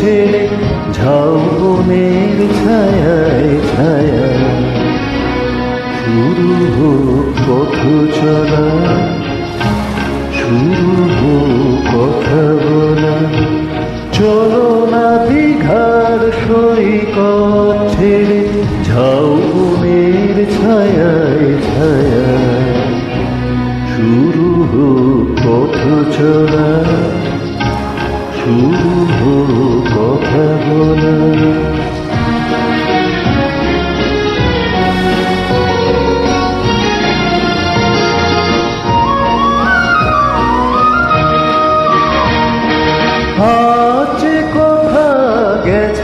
ছেড়ে ঝাউবনের ছায়ায় ছায়া। শুরু হোক পথ চলা, শুরু কথা বলা। চলো না দীঘার সৈকত ছেড়ে ঝাউবনের ছায়ায় ছায়ায় শুরু হোক পথ চলা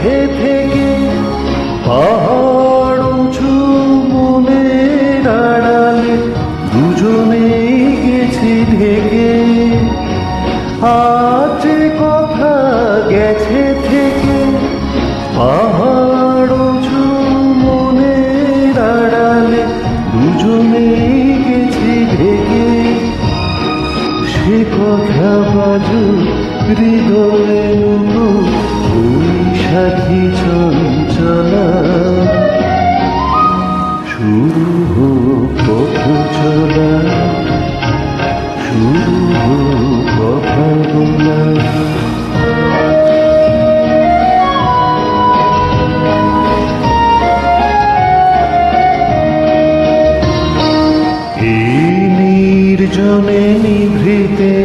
গেছে থেকে পাহাড় উঁচু মনের আড়ালে দুজনে গেছি ঢেকে। আজ কথা গেছে থেকে পাহাড় উঁচু মনের আড়ালে দুজনে গেছি ঢেকে। সে কথা বাজু হৃদয়ে চঞ্চলা। শুরু হোক চলা শুরু হোক কথা নির্জনে নিভৃতে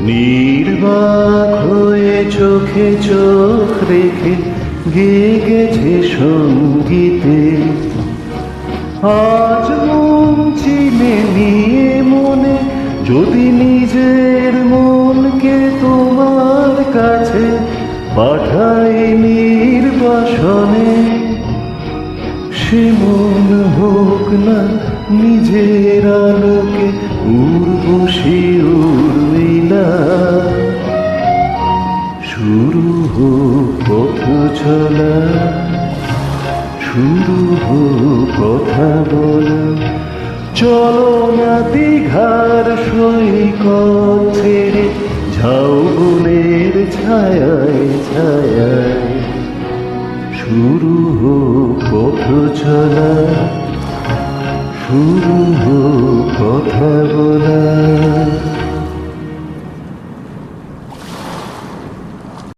নির্বাক হয়ে চোখে চোখ রেখে গেয়ে গেছে সঙ্গীতে। আজ মন চিনে নিয়ে মনে, যদি নিজের মনকে তোমার কাছে পাঠাই নির্বাসনে, সে মন হোক না নিজের শুরু হোক পথ চলা, শুরু হোক কথা বলা। চলো না দীঘার সৈকত ছেড়ে ঝাউবনের ছায়ায় ছায়ায়। শুরু হোক পথ চলা, শুরু হোক কথা